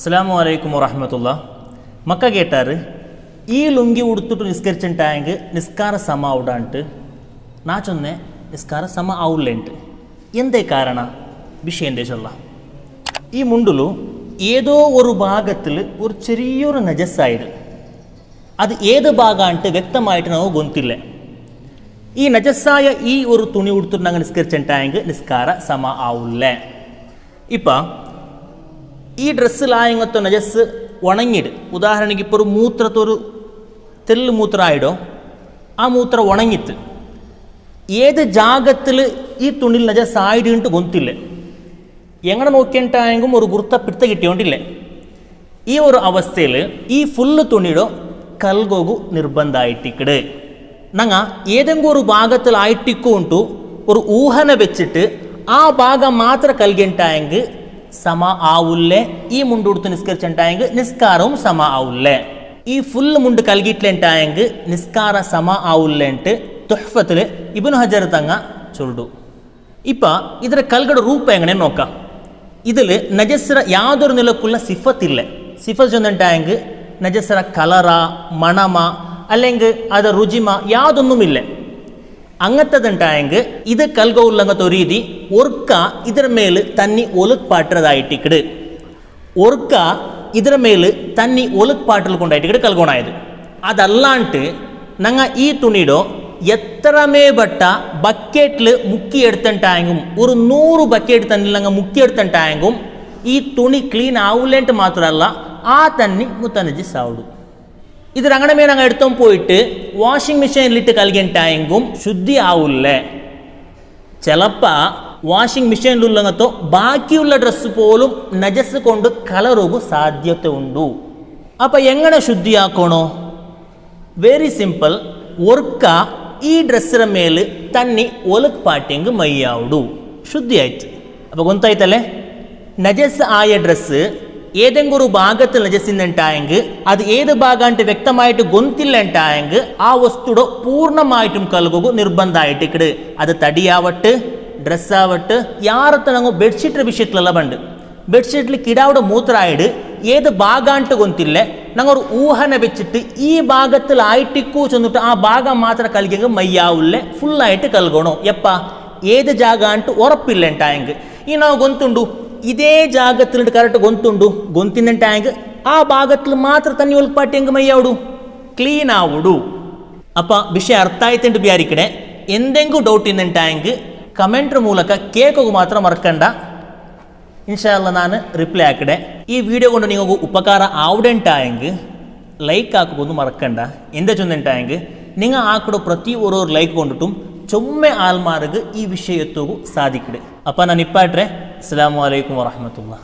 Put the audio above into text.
അസ്സാം വലൈക്കും വറഹമത്തുള്ള മക്ക കേട്ടാറ് ഈ ലുങ്കി ഉടുത്തിട്ട് നിസ്കരിച്ചിട്ടായെങ്കിൽ നിസ്കാര സമ ഔടാണ്ട് നാ ചൊന്നെ നിസ്കാര സമ ഔള്ളേണ്ട് എന്തേ കാരണ വിഷയം എന്തേച്ചുള്ള ഈ മുണ്ടിലു ഏതോ ഒരു ഭാഗത്തിൽ ഒരു ചെറിയൊരു നജസ്സായത് അത് ഏത് ഭാഗമായിട്ട് വ്യക്തമായിട്ട് നമുക്ക് ഗൊന്തില്ല ഈ നജസ്സായ ഈ ഒരു തുണി ഉടുത്തിട്ട് നാങ്ങൾ നിസ്കരിച്ചിട്ടായെങ്കിൽ നിസ്കാര സമ ആവില്ല ഇപ്പം ഈ ഡ്രസ്സിലായങ്ങത്തെ നജസ് ഉണങ്ങിയിട്ട് ഉദാഹരണക്ക് ഇപ്പോൾ ഒരു മൂത്രത്തൊരു തെല്ല് മൂത്രമായിടോ ആ മൂത്രം ഉണങ്ങിത്ത് ഏത് ജാഗത്തിൽ ഈ തുണിയിൽ നജസ് ആയിടുണ്ട് ഗൊന്തില്ല എങ്ങനെ നോക്കിയിട്ടായെങ്കിലും ഒരു ಗುರ್ತ ಪಿಡ್ತ കിട്ടിയോണ്ടില്ല ഈ ഒരു അവസ്ഥയിൽ ഈ ഫുള്ള് തുണിയുടെ കൽഗോഗു നിർബന്ധമായിട്ടിക്കട് നങ്ങ ഏതെങ്കിലും ഒരു ഭാഗത്തിൽ ആയിട്ടിക്കൊണ്ടു ഒരു ഊഹന വെച്ചിട്ട് ആ ഭാഗം മാത്രം കൽകിണ്ടായെങ്കിൽ ಸಮ ಆವುಲ್ಲೆ ಈ ಮುಂಡೂಡ್ತು ನಿಸ್ಕರಿಚಂಟಾಯಂಗ್ ನಿಸ್ಕಾರವು ಸಮ ಆವುಲ್ಲೆ ഈ ഫുള്ള് മുണ്ട് കൽകിട്ടിലെട്ടായെങ്കിൽ നിസ്കാര സമ ആവുല്ലേട്ട് തുഹഫത്തിൽ ഇബിനു ഹജർ തങ്ങ ചൊല്ലു ഇപ്പം ഇതിൻ്റെ കൽകട രൂപ എങ്ങനെ നോക്കാം ഇതിൽ നജസ്ര യാതൊരു നിലക്കുള്ള സിഫത്തില്ല സിഫത്ത് ചെന്നിട്ടായെങ്കിൽ നജസ്ര കളറ മണമ അല്ലെങ്കിൽ അത് രുചിമ യാതൊന്നുമില്ല ಅಂಗತ್ತದಂಟಾಯಂಗ್ ಇದು ಕಲ್ಗ ಉಲ್ಲಂಗತ ರೀತಿ ಒರ್ಕ ಇದರ ಮೇಲೆ ತನ್ನಿ ಒಲಕ್ ಪಾಟ್ರದಾಯಿಟ್ಟಿಕ್ಕಡು ಒರ್ಕ ಇದರ ಮೇಲೆ ತನ್ನಿ ಒಲಕ್ ಪಾಟ್ರಲ್ ಕೊಂಡಾಯಿಟ್ಟಿಕ್ಕಡು ಕಲ್ಗೋಣಾಯದು ಅದಲ್ಲಾಂಟು ನಂಗ ಈ ತುಣಿಡೋ எத்தனமே பட்டா பக்கெட்டில் முக்கி எடுத்தன்ட்டாயங்கும் ஒரு நூறு பக்கெட் தண்ணிலங்க முக்கி எடுத்தன்ட்டாயங்கும் ஈ துணி க்ளீன் ஆவுலேன்ட்டு மாத்திரல்ல ஆ தண்ணி முத்தனஜி சாவிடும் ഇത് അങ്ങനമേ ഞങ്ങൾ എടുത്തോം പോയിട്ട് വാഷിംഗ് മെഷീനിലിട്ട് കൽകാൻ ടാങ്കും ശുദ്ധി ആവില്ല ചിലപ്പോൾ വാഷിംഗ് മെഷീനിലുള്ളങ്ങത്തോ ബാക്കിയുള്ള ഡ്രസ്സ് പോലും നജസ് കൊണ്ട് കളറുകു സാധ്യത ഉണ്ട് അപ്പോൾ എങ്ങനെ ശുദ്ധിയാക്കണോ വെരി സിമ്പിൾ ഒർക്ക ഈ ഡ്രസ്സിന് മേല് തന്നി ഒലക്ക് പാട്ടിങ് മയ്യാവിടൂ ശുദ്ധിയായിട്ട് അപ്പോൾ ഗൊന്തായിട്ടല്ലേ നജസ് ആയ ഡ്രസ്സ് ఏదెంగురు భాగత్తులు నజసిందంటాయంగు అది ఏది భాగ అంటే వ్యక్తమాయిట్టు గొంతిల్లంటాయంగు ఆ వస్తుడో పూర్ణమాయిటం కలుగుకు నిర్బంధ ఆయిట్టు ఇక్కడ అది తడి ఆవట్టు ட்ரெஸ் ஆகட்டு யாரத்தை நாங்கள் பெட்ஷீட் விஷயத்துலலாம் பண்டு பெட்ஷீட்டில் கிடாவோட மூத்திர ஆயிடு ஏது பாகான்ட்டு கொந்தில்ல நாங்கள் ஒரு ஊஹனை வச்சுட்டு ஈ பாகத்தில் ஆயிட்டிக்கோ சொந்துட்டு ஆ பாகம் மாத்திர கல்கங்க மையாவுள்ள ஃபுல் ஆயிட்டு கல்கணும் எப்பா ஏது ஜாகான்ட்டு உரப்பில்லைன்ட்டா எங்கு ಈ ನಾವು ಗೊಂತುಂಡು ഇതേ ജാഗത്തിലുണ്ട് കറക്റ്റ് ഗൊന്തുണ്ട് ഗൊന്തിൻ്റെ ടാങ്ക് ആ ഭാഗത്തിൽ മാത്രം തന്നെ ഒൽപ്പാട്ടി എങ്കിൽ മയ്യാവിടൂ ക്ലീൻ ആവിടൂ അപ്പം വിഷയം അർത്ഥായിട്ടുണ്ട് വിചാരിക്കണേ എന്തെങ്കിലും ഡൗട്ട് ഇന്നുണ്ടായെങ്കിൽ ಕಮೆಂಟ್ರ್ ಮೂಲಕ ಕೇಕೋಗು ಮಾತ್ರ ಮರ್ಕಂಡ ಇನ್ಶಾಲ್ಲ ನಾನು ರಿಪ್ಲೈ ಹಾಕಿಡೆ ಈ ವಿಡಿಯೋಗೊಂಡು ನಿಮಗೂ ಉಪಕಾರ ಆವುಡೆಂಟಾಯಂಗ್ ಲೈಕ್ ಹಾಕೋದು ಮರ್ಕಂಡ ಎಂದ ಚೊಂದೆಂಟಾಯಂಗ್ ನಿಂಗ ಹಾಕಿಡೋ ಪ್ರತಿ ಒರೋರು ಲೈಕ್ ಕೊಂಡುಟು ಚೊಮ್ಮೆ ಆಲ್ಮಾರ್ಗ ಈ ವಿಷಯ ಎತ್ತೋಗು ಸಾಧಿಕಡೆ ಅಪ್ಪ ನಾನು ಇಪ್ಪಾಟ್ರೆ ಅಸ್ಲಾಮು ಅಲೈಕುಮ್ ವರಹಮತುಲ್ಲಾ